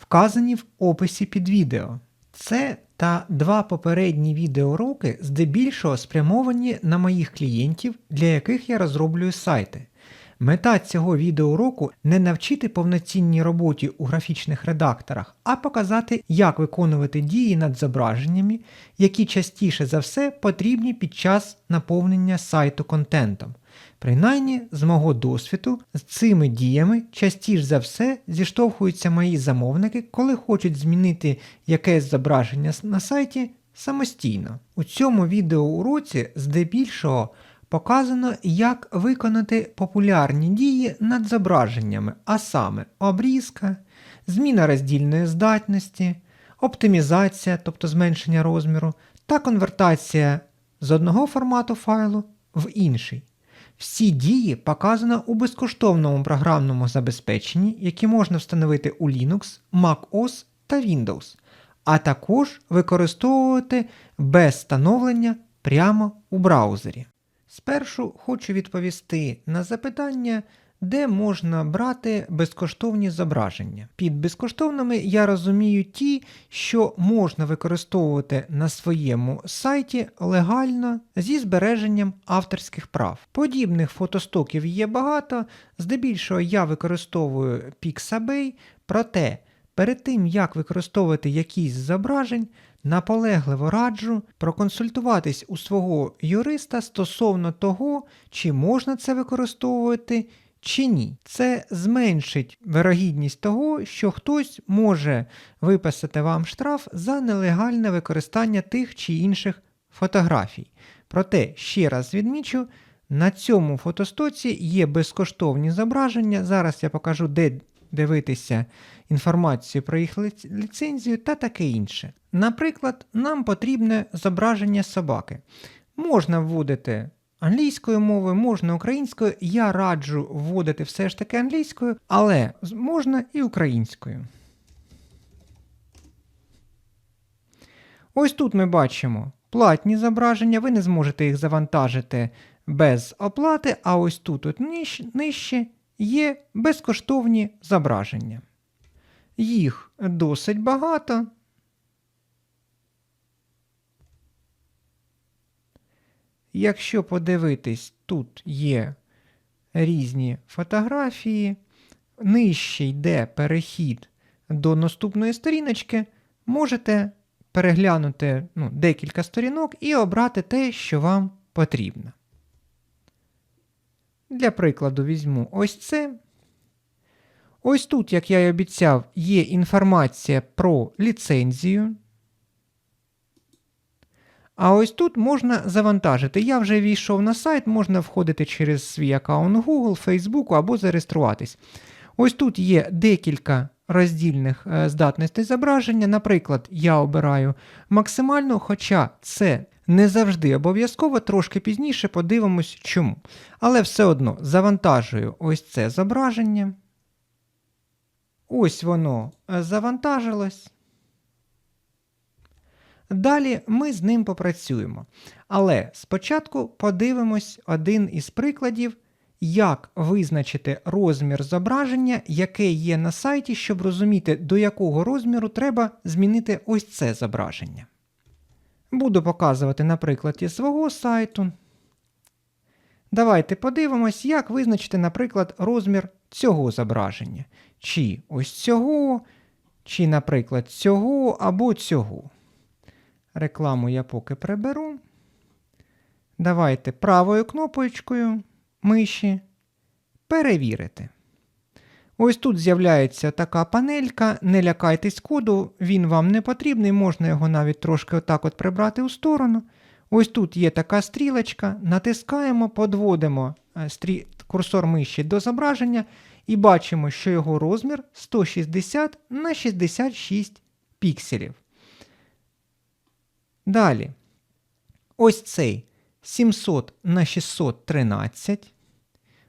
вказані в описі під відео. Це та два попередні відеоуроки здебільшого спрямовані на моїх клієнтів, для яких я розроблюю сайти. Мета цього відеоуроку не навчити повноцінній роботі у графічних редакторах, а показати, як виконувати дії над зображеннями, які частіше за все потрібні під час наповнення сайту контентом. Принаймні, з мого досвіду, з цими діями частіше за все зіштовхуються мої замовники, коли хочуть змінити якесь зображення на сайті самостійно. У цьому відеоуроці здебільшого показано, як виконати популярні дії над зображеннями, а саме обрізка, зміна роздільної здатності, оптимізація, тобто зменшення розміру, та конвертація з одного формату файлу в інший. Всі дії показано у безкоштовному програмному забезпеченні, які можна встановити у Linux, MacOS та Windows, а також використовувати без встановлення прямо у браузері. Спершу хочу відповісти на запитання, де можна брати безкоштовні зображення. Під безкоштовними я розумію ті, що можна використовувати на своєму сайті легально зі збереженням авторських прав. Подібних фотостоків є багато, здебільшого я використовую Pixabay, проте перед тим як використовувати якісь зображень, наполегливо раджу проконсультуватись у свого юриста стосовно того, чи можна це використовувати чи ні. Це зменшить вирогідність того, що хтось може виписати вам штраф за нелегальне використання тих чи інших фотографій. Проте, ще раз відмічу, на цьому фотостоці є безкоштовні зображення. Зараз я покажу, де дивитися інформацію про їх ліцензію та таке інше. Наприклад, нам потрібне зображення собаки. Можна вводити англійською мовою, можна українською. Я раджу вводити все ж таки англійською, але можна і українською. Ось тут ми бачимо платні зображення, ви не зможете їх завантажити без оплати, а ось тут от нижче є безкоштовні зображення. Їх досить багато. Якщо подивитись, тут є різні фотографії, нижче йде перехід до наступної сторіночки, можете переглянути ну, декілька сторінок і обрати те, що вам потрібно. Для прикладу візьму ось це. Ось тут, як я й обіцяв, є інформація про ліцензію. А ось тут можна завантажити. Я вже війшов на сайт, можна входити через свій аккаунт Google, Facebook або зареєструватись. Ось тут є декілька роздільних е, здатностей зображення. Наприклад, я обираю максимальну, хоча це не завжди обов'язково, трошки пізніше подивимось чому. Але все одно завантажую ось це зображення. Ось воно е, завантажилось. Далі ми з ним попрацюємо. Але спочатку подивимось один із прикладів, як визначити розмір зображення, яке є на сайті, щоб розуміти, до якого розміру треба змінити ось це зображення. Буду показувати на прикладі свого сайту. Давайте подивимось, як визначити, наприклад, розмір цього зображення. Чи ось цього, чи, наприклад, цього або цього. Рекламу я поки приберу. Давайте правою кнопочкою миші перевірити. Ось тут з'являється така панелька. Не лякайтесь коду, він вам не потрібний, можна його навіть трошки отак от прибрати у сторону. Ось тут є така стрілочка, натискаємо, подводимо е, стрі... курсор миші до зображення і бачимо, що його розмір 160 на 66 пікселів. Далі. Ось цей 700 на 613.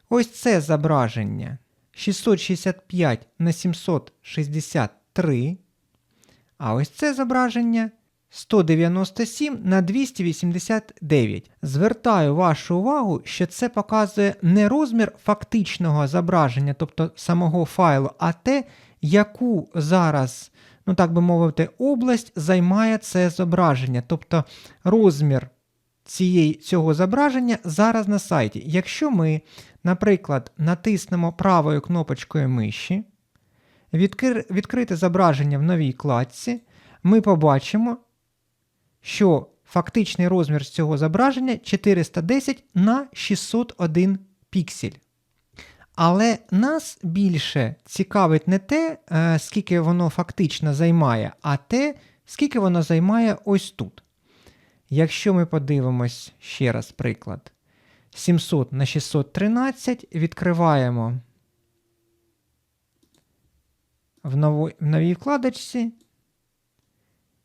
Ось це зображення 665 на 763. А ось це зображення 197 на 289. Звертаю вашу увагу, що це показує не розмір фактичного зображення, тобто самого файлу, а те, яку зараз, ну так би мовити, область займає це зображення. Тобто розмір цієї, цього зображення зараз на сайті. Якщо ми, наприклад, натиснемо правою кнопочкою миші, відкри, відкрити зображення в новій кладці, ми побачимо, що фактичний розмір цього зображення 410 на 601 піксель. Але нас більше цікавить не те, е, скільки воно фактично займає, а те, скільки воно займає ось тут. Якщо ми подивимось ще раз приклад. 700 на 613 відкриваємо в, новій, в новій вкладочці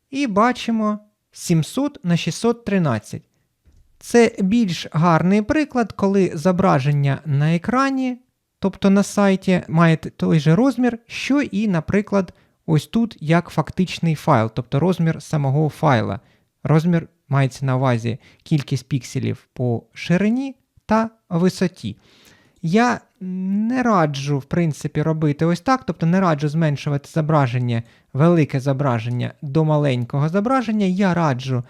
і бачимо 700 на 613. Це більш гарний приклад, коли зображення на екрані, тобто на сайті, має той же розмір, що і, наприклад, ось тут як фактичний файл, тобто розмір самого файла. Розмір мається на увазі кількість пікселів по ширині та висоті. Я не раджу, в принципі, робити ось так, тобто не раджу зменшувати зображення, велике зображення до маленького зображення. Я раджу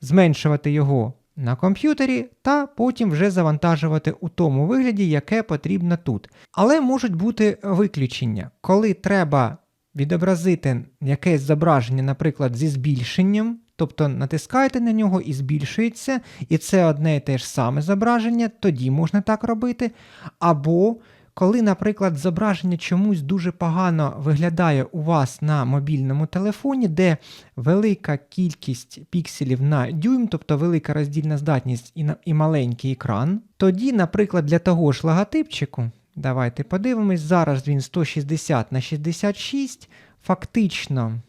зменшувати його на комп'ютері та потім вже завантажувати у тому вигляді, яке потрібно тут. Але можуть бути виключення, коли треба відобразити якесь зображення, наприклад, зі збільшенням. Тобто натискаєте на нього і збільшується, і це одне і те ж саме зображення, тоді можна так робити. Або коли, наприклад, зображення чомусь дуже погано виглядає у вас на мобільному телефоні, де велика кількість пікселів на дюйм, тобто велика роздільна здатність і, на, і маленький екран, тоді, наприклад, для того ж логотипчику, давайте подивимось, зараз він 160 на 66, фактично.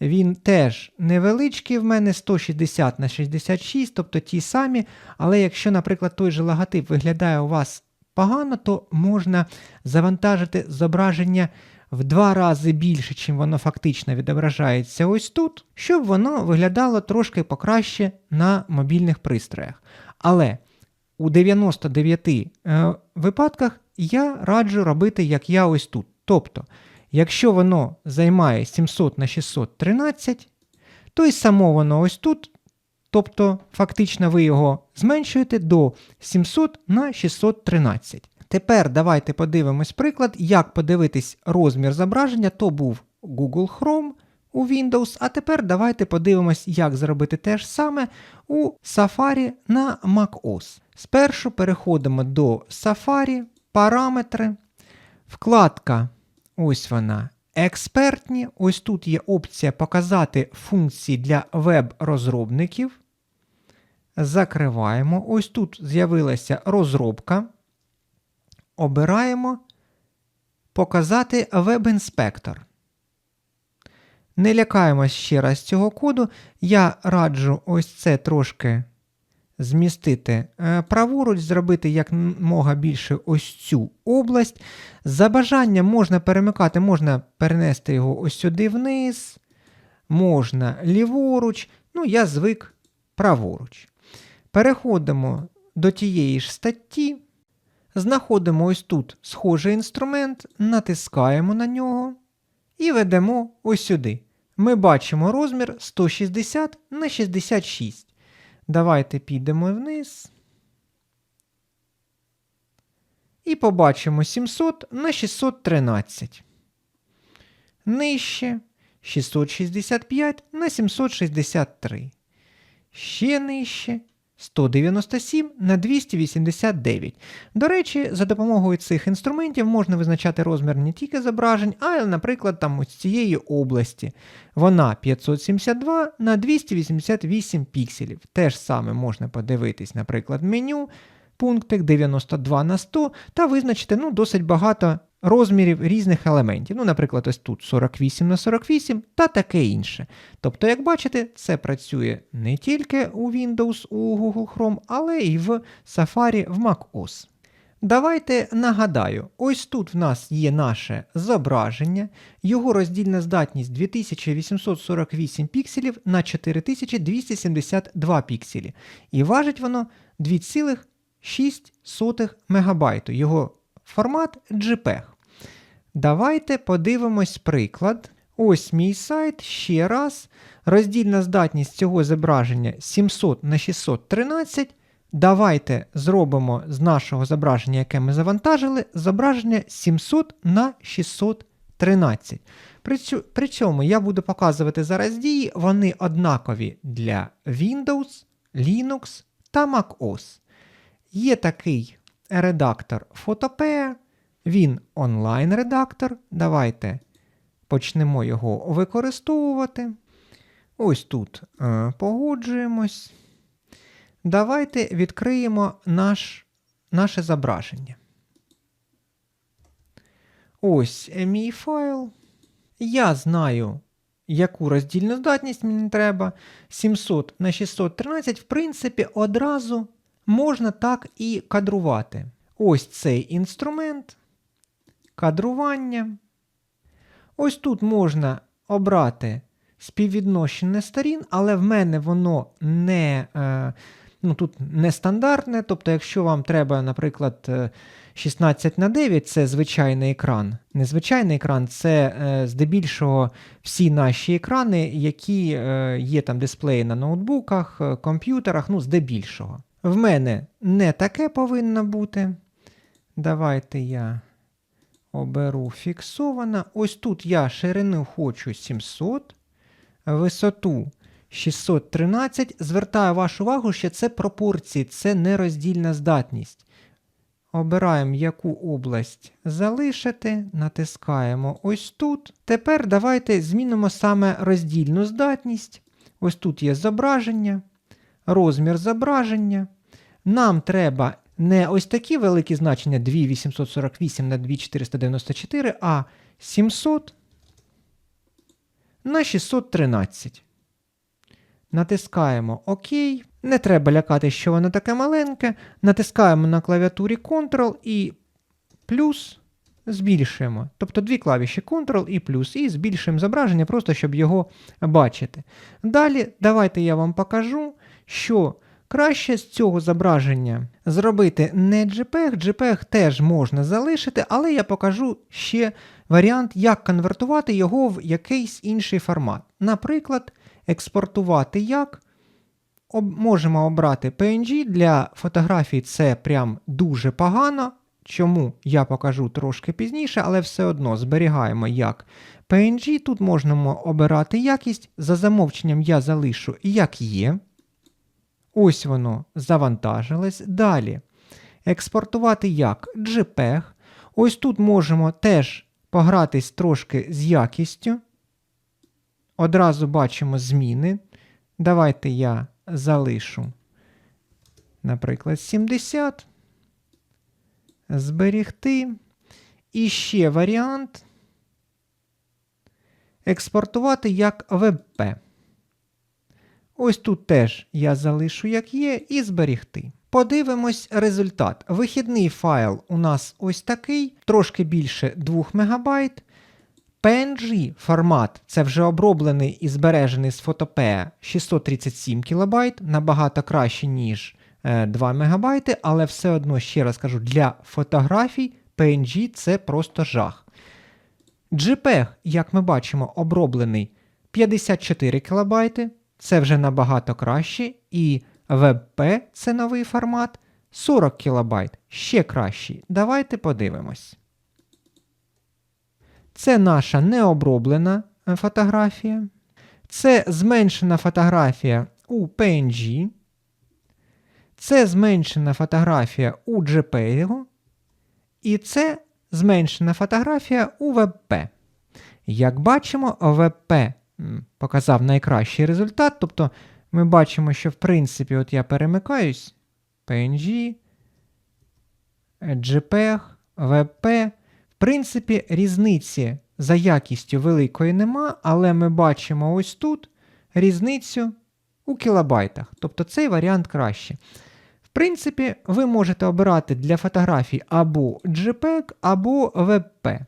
Він теж невеличкий в мене 160 на 66, тобто ті самі. Але якщо, наприклад, той же логотип виглядає у вас погано, то можна завантажити зображення в два рази більше, чим воно фактично відображається ось тут, щоб воно виглядало трошки покраще на мобільних пристроях. Але у 99 е, випадках я раджу робити, як я ось тут. Тобто, Якщо воно займає 700 на 613, то і само воно ось тут. Тобто, фактично, ви його зменшуєте до 700 на 613. Тепер давайте подивимось приклад, як подивитись розмір зображення. То був Google Chrome у Windows. А тепер давайте подивимось, як зробити те ж саме у Safari на macOS. Спершу переходимо до Safari, параметри, вкладка. Ось вона. Експертні. Ось тут є опція показати функції для веб-розробників. Закриваємо. Ось тут з'явилася розробка. Обираємо Показати веб-інспектор. Не лякаємось ще раз цього коду. Я раджу ось це трошки змістити е, праворуч, зробити якмога більше ось цю область. За бажанням можна перемикати, можна перенести його ось сюди вниз, можна ліворуч. Ну, я звик праворуч. Переходимо до тієї ж статті. Знаходимо ось тут схожий інструмент, натискаємо на нього і ведемо ось сюди. Ми бачимо розмір 160 на 66. Давайте підемо вниз. І побачимо 700 на 613. Нижче 665 на 763. Ще нижче 197 на 289. До речі, за допомогою цих інструментів можна визначати розмір не тільки зображень, а й, наприклад, там ось цієї області. Вона 572 на 288 пікселів. Те ж саме можна подивитись, наприклад, меню. Пунктик 92 на 100 та визначити ну, досить багато розмірів різних елементів. Ну, наприклад, ось тут 48 на 48 та таке інше. Тобто, як бачите, це працює не тільки у Windows, у Google Chrome, але й в Safari в macOS. Давайте нагадаю, ось тут в нас є наше зображення, його роздільна здатність 2848 пікселів на 4272 пікселі. І важить воно 2,6 МБ. Його формат JPEG. Давайте подивимось приклад. Ось мій сайт ще раз. Роздільна здатність цього зображення 700 на 613. Давайте зробимо з нашого зображення, яке ми завантажили, зображення 700 на 613. При, цю, при цьому я буду показувати зараз дії, вони однакові для Windows, Linux та macOS. Є такий редактор Photopea, він онлайн-редактор. Давайте почнемо його використовувати. Ось тут е, погоджуємось. Давайте відкриємо наш, наше зображення. Ось мій файл. Я знаю, яку роздільну здатність мені треба. 700 на 613, в принципі, одразу можна так і кадрувати. Ось цей інструмент. Кадрування. Ось тут можна обрати співвідношення сторін, але в мене воно не. Е, ну, тут нестандартне. Тобто, якщо вам треба, наприклад, 16 на 9 це звичайний екран. Незвичайний екран це е, здебільшого всі наші екрани, які е, є там дисплеї на ноутбуках, е, комп'ютерах, ну, здебільшого. В мене не таке повинно бути. Давайте я оберу фіксовано. Ось тут я ширину хочу 700, висоту 613. Звертаю вашу увагу, що це пропорції, це не роздільна здатність. Обираємо, яку область залишити, натискаємо ось тут. Тепер давайте змінимо саме роздільну здатність. Ось тут є зображення, розмір зображення. Нам треба не ось такі великі значення 2848 на 2494, а 700 на 613. Натискаємо ОК. Не треба лякати, що воно таке маленьке. Натискаємо на клавіатурі Ctrl і плюс збільшуємо. Тобто дві клавіші Ctrl і плюс, і збільшуємо зображення, просто щоб його бачити. Далі, давайте я вам покажу, що краще з цього зображення зробити не JPEG. JPEG теж можна залишити, але я покажу ще варіант, як конвертувати його в якийсь інший формат. Наприклад, експортувати як. Об, можемо обрати PNG. Для фотографій це прям дуже погано. Чому я покажу трошки пізніше, але все одно зберігаємо як PNG. Тут можемо обирати якість. За замовченням я залишу як є. Ось воно завантажилось. Далі. Експортувати як JPEG. Ось тут можемо теж погратись трошки з якістю. Одразу бачимо зміни. Давайте я залишу, наприклад, 70. Зберігти. І ще варіант. Експортувати як WebP. Ось тут теж я залишу, як є, і зберігти. Подивимось результат. Вихідний файл у нас ось такий, трошки більше 2 МБ. PNG формат це вже оброблений і збережений з Photopea 637 кБ, набагато краще, ніж 2 е, МБ, але все одно, ще раз кажу, для фотографій PNG це просто жах. JPEG, як ми бачимо, оброблений 54 кБ, це вже набагато краще. І WebP це новий формат 40 кБ, ще кращий. Давайте подивимось. Це наша необроблена е, фотографія. Це зменшена фотографія у PNG. Це зменшена фотографія у JPEG. І це зменшена фотографія у WebP. Як бачимо, WebP показав найкращий результат. Тобто ми бачимо, що в принципі, от я перемикаюсь, PNG, JPEG, WebP. В принципі, різниці за якістю великої нема, але ми бачимо ось тут різницю у кілобайтах. Тобто цей варіант краще. В принципі, ви можете обирати для фотографій або JPEG, або WebP.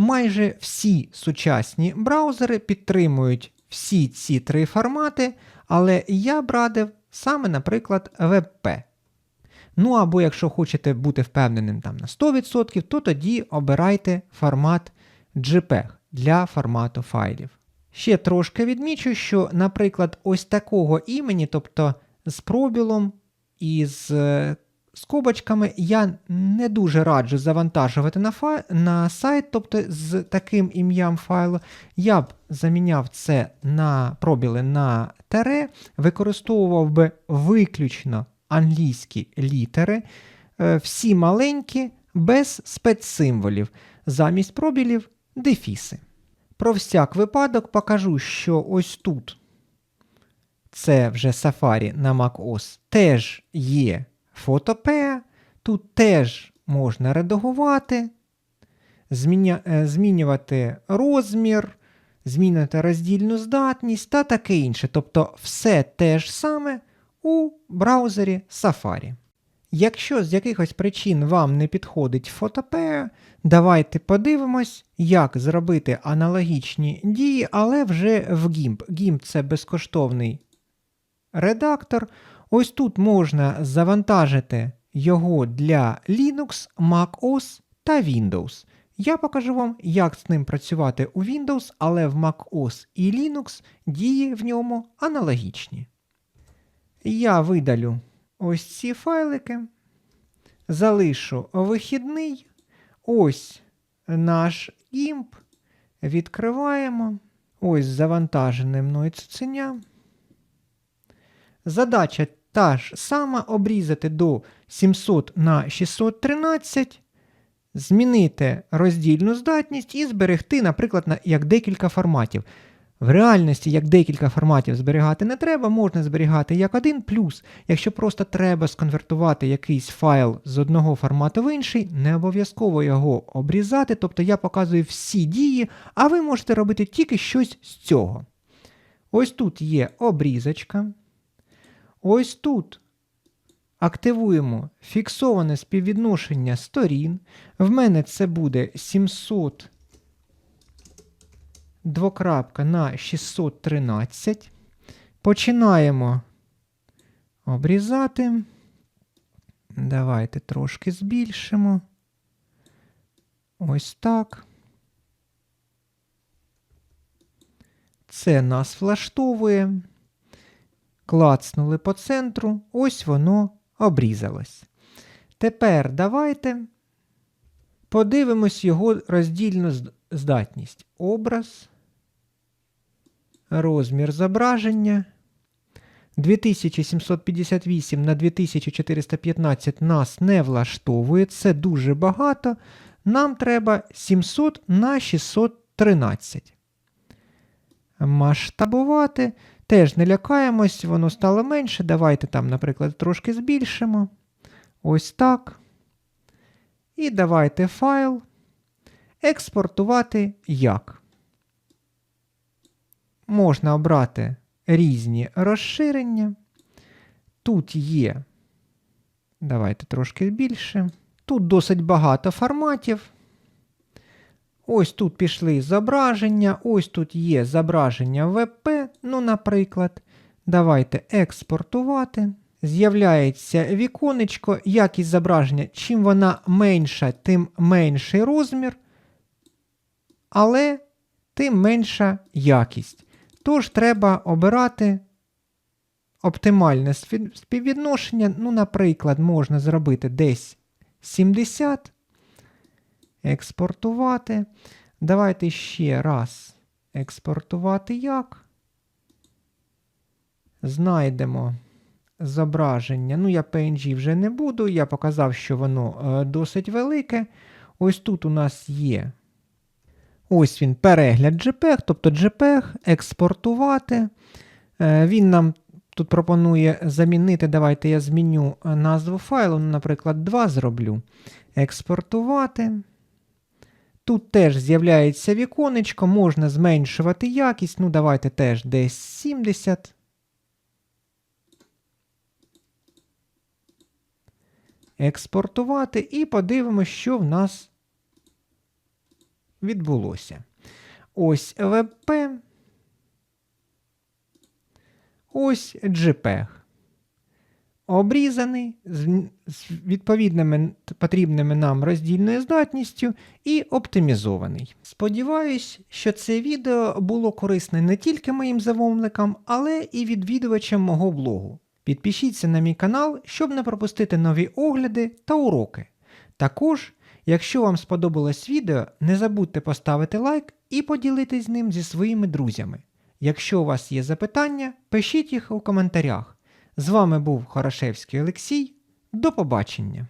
Майже всі сучасні браузери підтримують всі ці три формати, але я б радив саме, наприклад, WebP. Ну або якщо хочете бути впевненим там на 100%, то тоді обирайте формат JPEG для формату файлів. Ще трошки відмічу, що, наприклад, ось такого імені, тобто з пробілом і з е, скобочками, я не дуже раджу завантажувати на, фай... на сайт, тобто з таким ім'ям файлу. Я б заміняв це на пробіли на тере, використовував би виключно англійські літери, е, всі маленькі, без спецсимволів, замість пробілів дефіси. Про всяк випадок покажу, що ось тут це вже Safari на macOS, теж є фотопея, тут теж можна редагувати, зміня... е, змінювати розмір, змінювати роздільну здатність та таке інше. Тобто все те ж саме у браузері Safari. Якщо з якихось причин вам не підходить фотопея, давайте подивимось, як зробити аналогічні дії, але вже в GIMP. GIMP це безкоштовний редактор. Ось тут можна завантажити його для Linux, MacOS та Windows. Я покажу вам, як з ним працювати у Windows, але в MacOS і Linux дії в ньому аналогічні. Я видалю ось ці файлики, залишу вихідний. Ось наш GIMP. Відкриваємо. Ось завантажене мною цуценя. Задача та ж сама обрізати до 700 на 613, змінити роздільну здатність і зберегти, наприклад, як декілька форматів. В реальності, як декілька форматів зберігати не треба, можна зберігати як один плюс. Якщо просто треба сконвертувати якийсь файл з одного формату в інший, не обов'язково його обрізати. Тобто я показую всі дії, а ви можете робити тільки щось з цього. Ось тут є обрізочка. Ось тут активуємо фіксоване співвідношення сторін. В мене це буде 700 двокрапка на 613. Починаємо обрізати. Давайте трошки збільшимо. Ось так. Це нас влаштовує. Клацнули по центру, ось воно обрізалось. Тепер давайте подивимось його роздільну здатність. Образ, розмір зображення. 2758 на 2415 нас не влаштовує. Це дуже багато. Нам треба 700 на 613. Масштабувати. Теж не лякаємось, воно стало менше. Давайте там, наприклад, трошки збільшимо. Ось так. І давайте файл. Експортувати як. Можна обрати різні розширення. Тут є. Давайте трошки більше. Тут досить багато форматів. Ось тут пішли зображення, ось тут є зображення WebP, ну, наприклад. Давайте експортувати. З'являється віконечко, якість зображення. Чим вона менша, тим менший розмір, але тим менша якість. Тож треба обирати оптимальне співвідношення. Ну, наприклад, можна зробити десь 70 експортувати. Давайте ще раз експортувати як. Знайдемо зображення. Ну, я PNG вже не буду. Я показав, що воно е, досить велике. Ось тут у нас є. Ось він перегляд JPEG, тобто JPEG, експортувати. Е, він нам тут пропонує замінити. Давайте я зміню е, назву файлу, ну, наприклад, 2 зроблю. Експортувати. Тут теж з'являється віконечко, можна зменшувати якість. Ну, давайте теж десь 70. Експортувати і подивимося, що в нас відбулося. Ось WebP. Ось JPEG. Обрізаний з відповідними потрібними нам роздільною здатністю і оптимізований. Сподіваюсь, що це відео було корисне не тільки моїм замовникам, але і відвідувачам мого блогу. Підпишіться на мій канал, щоб не пропустити нові огляди та уроки. Також, якщо вам сподобалось відео, не забудьте поставити лайк і поділитись ним зі своїми друзями. Якщо у вас є запитання, пишіть їх у коментарях. З вами був Хорошевський Олексій. До побачення!